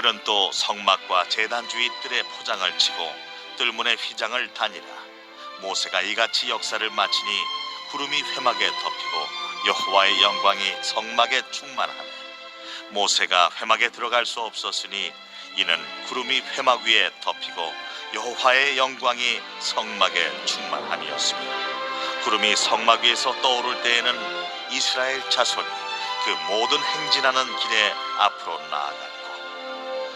그는 또 성막과 제단주의 뜰에 포장을 치고 뜰문의 휘장을 다니라 모세가 이같이 역사를 마치니 구름이 회막에 덮이고 여호와의 영광이 성막에 충만하네 모세가 회막에 들어갈 수 없었으니 이는 구름이 회막 위에 덮이고 여호와의 영광이 성막에 충만함이었습니다. 구름이 성막 위에서 떠오를 때에는 이스라엘 자손이 그 모든 행진하는 길에 앞으로 나아갔고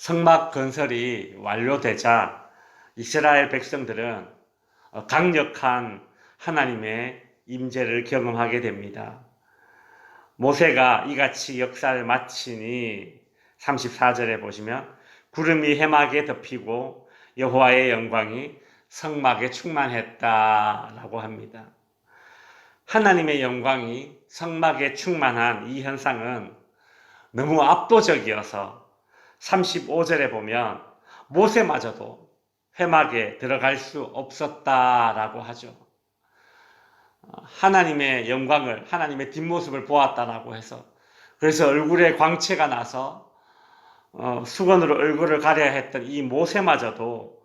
성막 건설이 완료되자 이스라엘 백성들은 어, 강력한 하나님의 임재를 경험하게 됩니다. 모세가 이같이 역사를 마치니 34절에 보시면 구름이 해막에 덮이고 여호와의 영광이 성막에 충만했다라고 합니다. 하나님의 영광이 성막에 충만한 이 현상은 너무 압도적이어서 35절에 보면 모세마저도 회막에 들어갈 수 없었다라고 하죠. 하나님의 영광을, 하나님의 뒷모습을 보았다라고 해서 그래서 얼굴에 광채가 나서 어, 수건으로 얼굴을 가려야 했던 이 모세마저도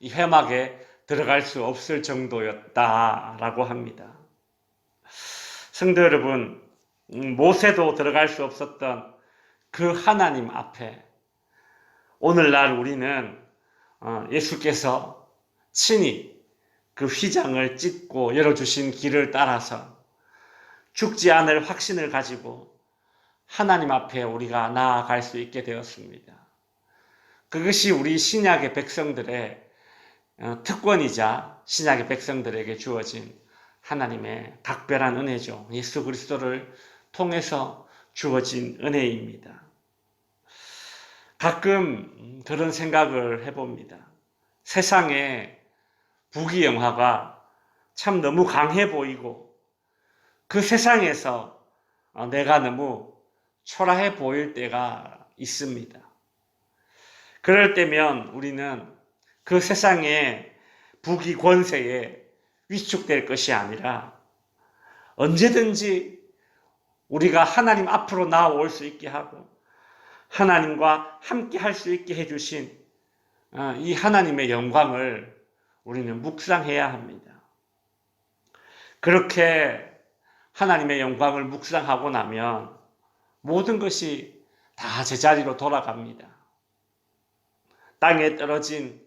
이 회막에 들어갈 수 없을 정도였다라고 합니다. 성도 여러분, 음, 모세도 들어갈 수 없었던 그 하나님 앞에 오늘날 우리는 어, 예수께서 친히 그 휘장을 찢고 열어주신 길을 따라서 죽지 않을 확신을 가지고 하나님 앞에 우리가 나아갈 수 있게 되었습니다. 그것이 우리 신약의 백성들의 어, 특권이자 신약의 백성들에게 주어진 하나님의 각별한 은혜죠. 예수 그리스도를 통해서 주어진 은혜입니다. 가끔 그런 생각을 해봅니다. 세상에 부귀 영화가 참 너무 강해 보이고 그 세상에서 어, 내가 너무 초라해 보일 때가 있습니다. 그럴 때면 우리는 그 세상의 부귀 권세에 위축될 것이 아니라 언제든지 우리가 하나님 앞으로 나올 수 있게 하고 하나님과 함께 할 수 있게 해주신 어, 이 하나님의 영광을 우리는 묵상해야 합니다. 그렇게 하나님의 영광을 묵상하고 나면 모든 것이 다 제자리로 돌아갑니다. 땅에 떨어진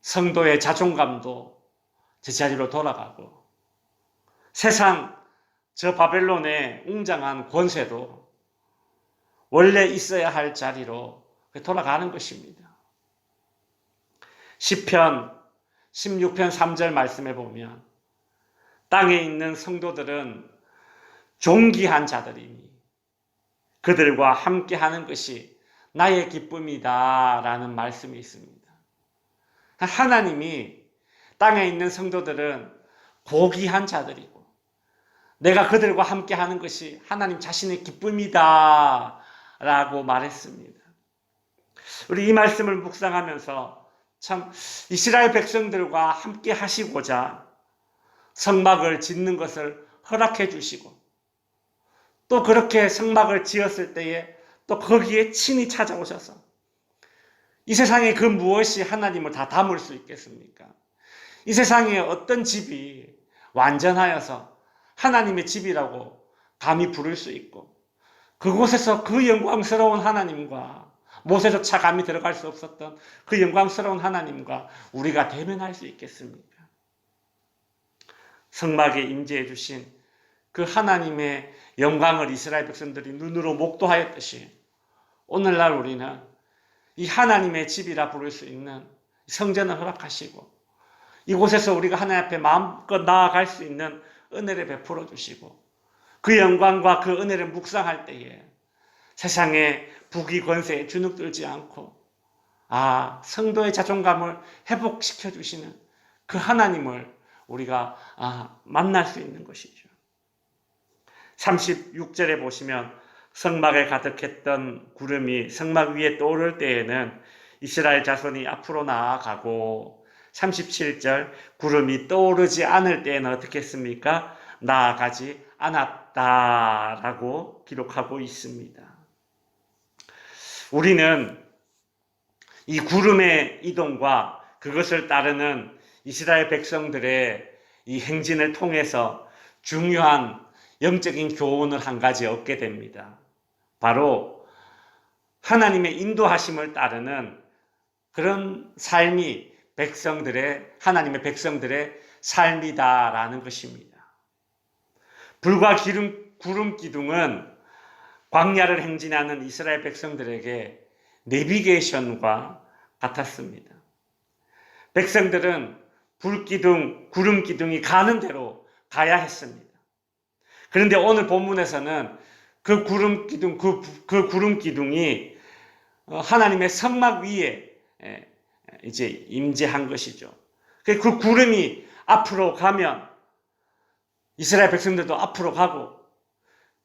성도의 자존감도 제자리로 돌아가고 세상 저 바벨론의 웅장한 권세도 원래 있어야 할 자리로 돌아가는 것입니다. 10편 16편 3절 말씀에 보면 땅에 있는 성도들은 존귀한 자들이니 그들과 함께 하는 것이 나의 기쁨이다 라는 말씀이 있습니다. 하나님이 땅에 있는 성도들은 고귀한 자들이고 내가 그들과 함께 하는 것이 하나님 자신의 기쁨이다 라고 말했습니다. 우리 이 말씀을 묵상하면서 참 이스라엘 백성들과 함께 하시고자 성막을 짓는 것을 허락해 주시고 또 그렇게 성막을 지었을 때에 또 거기에 친히 찾아오셔서 이 세상에 그 무엇이 하나님을 다 담을 수 있겠습니까? 이 세상에 어떤 집이 완전하여서 하나님의 집이라고 감히 부를 수 있고 그곳에서 그 영광스러운 하나님과 모세조차 감히 들어갈 수 없었던 그 영광스러운 하나님과 우리가 대면할 수 있겠습니까? 성막에 임재해 주신 그 하나님의 영광을 이스라엘 백성들이 눈으로 목도하였듯이 오늘날 우리는 이 하나님의 집이라 부를 수 있는 성전을 허락하시고 이곳에서 우리가 하나님 앞에 마음껏 나아갈 수 있는 은혜를 베풀어 주시고 그 영광과 그 은혜를 묵상할 때에 세상의 부귀 권세에 주눅들지 않고 아 성도의 자존감을 회복시켜 주시는 그 하나님을 우리가 아, 만날 수 있는 것이죠. 36절에 보시면 성막에 가득했던 구름이 성막 위에 떠오를 때에는 이스라엘 자손이 앞으로 나아가고 37절 구름이 떠오르지 않을 때에는 어떻게 했습니까? 나아가지 않았다 라고 기록하고 있습니다. 우리는 이 구름의 이동과 그것을 따르는 이스라엘 백성들의 이 행진을 통해서 중요한 영적인 교훈을 한 가지 얻게 됩니다. 바로 하나님의 인도하심을 따르는 그런 삶이 백성들의 하나님의 백성들의 삶이다라는 것입니다. 불과 기름 구름 기둥은 광야를 행진하는 이스라엘 백성들에게 내비게이션과 같았습니다. 백성들은 불기둥, 구름 기둥이 가는 대로 가야 했습니다. 그런데 오늘 본문에서는 그 구름 기둥, 그, 그 구름 기둥이 어, 하나님의 선막 위에 에, 이제 임재한 것이죠. 그 구름이 앞으로 가면 이스라엘 백성들도 앞으로 가고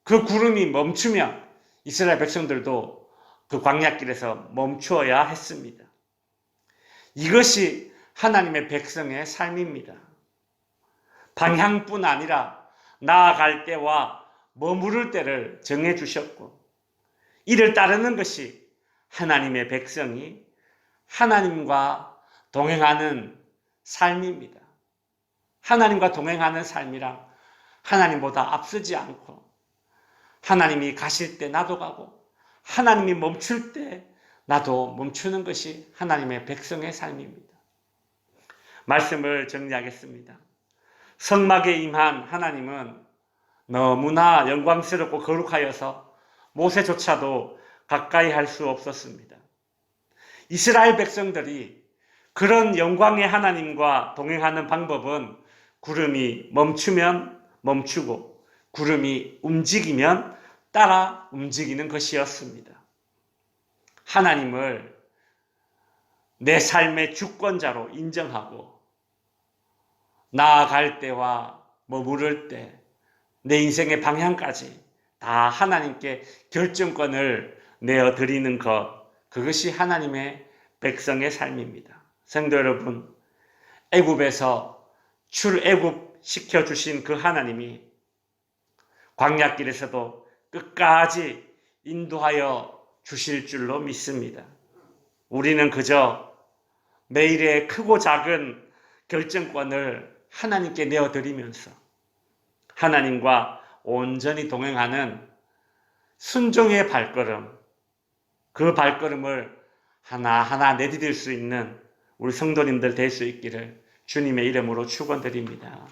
그 구름이 멈추면 이스라엘 백성들도 그 광야길에서 멈추어야 했습니다. 이것이 하나님의 백성의 삶입니다. 방향뿐 아니라 나아갈 때와 머무를 때를 정해 주셨고 이를 따르는 것이 하나님의 백성이 하나님과 동행하는 삶입니다. 하나님과 동행하는 삶이랑 하나님보다 앞서지 않고 하나님이 가실 때 나도 가고 하나님이 멈출 때 나도 멈추는 것이 하나님의 백성의 삶입니다. 말씀을 정리하겠습니다. 성막에 임한 하나님은 너무나 영광스럽고 거룩하여서 모세조차도 가까이 할 수 없었습니다. 이스라엘 백성들이 그런 영광의 하나님과 동행하는 방법은 구름이 멈추면 멈추고 구름이 움직이면 따라 움직이는 것이었습니다. 하나님을 내 삶의 주권자로 인정하고 나아갈 때와 머무를 때 내 인생의 방향까지 다 하나님께 결정권을 내어 드리는 것 그것이 하나님의 백성의 삶입니다. 성도 여러분, 애굽에서 출애굽 시켜 주신 그 하나님이 광야길에서도 끝까지 인도하여 주실 줄로 믿습니다. 우리는 그저 매일의 크고 작은 결정권을 하나님께 내어 드리면서 하나님과 온전히 동행하는 순종의 발걸음, 그 발걸음을 하나하나 내디딜 수 있는 우리 성도님들 될 수 있기를 주님의 이름으로 축원드립니다.